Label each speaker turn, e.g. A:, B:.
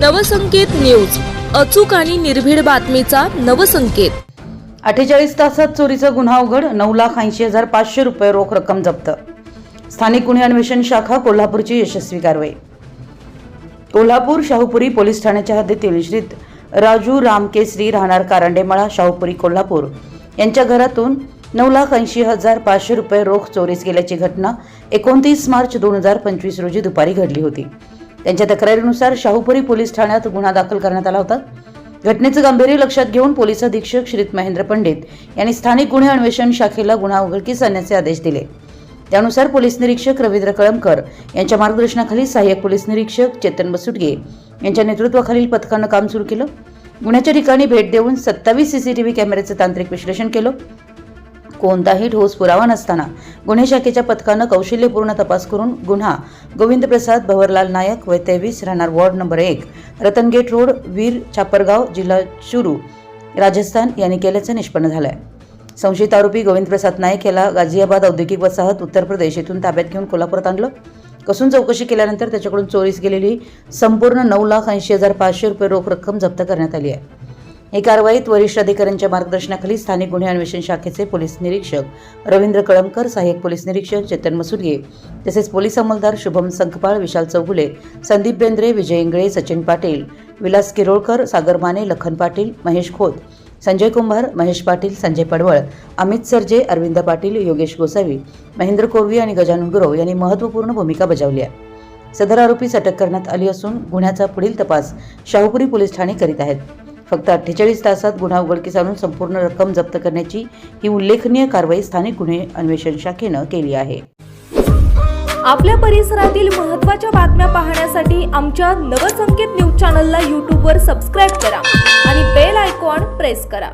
A: Navsanket news. अचूक आणि निर्भीड बातमीचा नवसंकेत.
B: अठ्ठेचाळीस तासात चोरीचा गुन्हा उघड नऊ लाख ऐंशी हजार पाचशे रुपये रोख रक्कम जप्त. स्थानिक गुन्हे अन्वेषण शाखा कोल्हापूरची यशस्वी कारवाई. कोल्हापूर शाहूपुरी पोलीस ठाण्याच्या हद्दीतील श्री राजू रामकेसरी राहणार कारंडेमळा शाहूपुरी कोल्हापूर यांच्या घरातून नऊ लाख ऐंशी हजार पाचशे रुपये रोख चोरीस गेल्याची घटना एकोणतीस मार्च दोन हजार पंचवीस रोजी दुपारी घडली होती. त्यांच्या तक्रारीनुसार शाहूपुरी पोलीस ठाण्यात गुन्हा दाखल करण्यात आला होता. घटनेचं गांभीर्य लक्षात घेऊन पोलीस अधीक्षक श्रीत महेंद्र पंडित यांनी स्थानिक गुन्हे अन्वेषण शाखेला गुन्हा उघडकीस आणण्याचे आदेश दिले. त्यानुसार पोलीस निरीक्षक रवींद्र कळमकर यांच्या मार्गदर्शनाखाली सहाय्यक पोलीस निरीक्षक चेतन बसुटगे यांच्या नेतृत्वाखालील पथकानं काम सुरू केलं. गुन्ह्याच्या ठिकाणी भेट देऊन सत्तावीस सीसीटीव्ही कॅमेऱ्याचं तांत्रिक विश्लेषण केलं. कोणताही ठोस पुरावा नसताना गुन्हे शाखेच्या पथकानं कौशल्यपूर्ण तपास करून गुन्हा गोविंद प्रसाद भवरलाल नायक व तेवीस राहणार वॉर्ड नंबर एक रतनगेट रोड वीर छापरगाव जिल्हा चुरू राजस्थान यांनी केल्याचं निष्पन्न झालंय. संशयित आरोपी गोविंद प्रसाद नाईक याला गाझियाबाद औद्योगिक वसाहत उत्तर प्रदेश येथून ताब्यात घेऊन कोल्हापुरात आणलं. कसून चौकशी केल्यानंतर त्याच्याकडून चोरीस गेलेली संपूर्ण नऊ लाख ऐंशी हजार पाचशे रुपये रोख रक्कम जप्त करण्यात आली आहे. ही कारवाईत वरिष्ठ अधिकाऱ्यांच्या मार्गदर्शनाखाली स्थानिक गुन्हे अन्वेषण शाखेचे पोलीस निरीक्षक रवींद्र कळमकर सहाय्यक पोलीस निरीक्षक चेतन मसुदगे तसेच पोलीस अंमलदार शुभम संकपाळ विशाल चौगुले संदीप बेंद्रे विजय इंगळे सचिन पाटील विलास किरोळकर सागर माने लखन पाटील महेश खोत संजय कुंभार महेश पाटील संजय पडवळ अमित सरजे अरविंद पाटील योगेश गोसावी महेंद्र कोरवी आणि गजानन गुरव यांनी महत्त्वपूर्ण भूमिका बजावली आहे. सदर आरोपीस अटक करण्यात आली असून गुन्ह्याचा पुढील तपास शाहूपुरी पोलीस ठाणे करीत आहेत. फक्त अठ्ठेचाळीस तासात गुन्हा उघडकीस आणून संपूर्ण रक्कम जप्त करण्याची ही उल्लेखनीय कारवाई स्थानिक गुन्हे अन्वेषण शाखेनं केली आहे.
C: आपल्या परिसरातील महत्त्वाच्या बातम्या पाहण्यासाठी आमच्या नवसंकेत न्यूज चॅनलला यूट्यूबवर सबस्क्राईब करा आणि बेल आयकॉन प्रेस करा.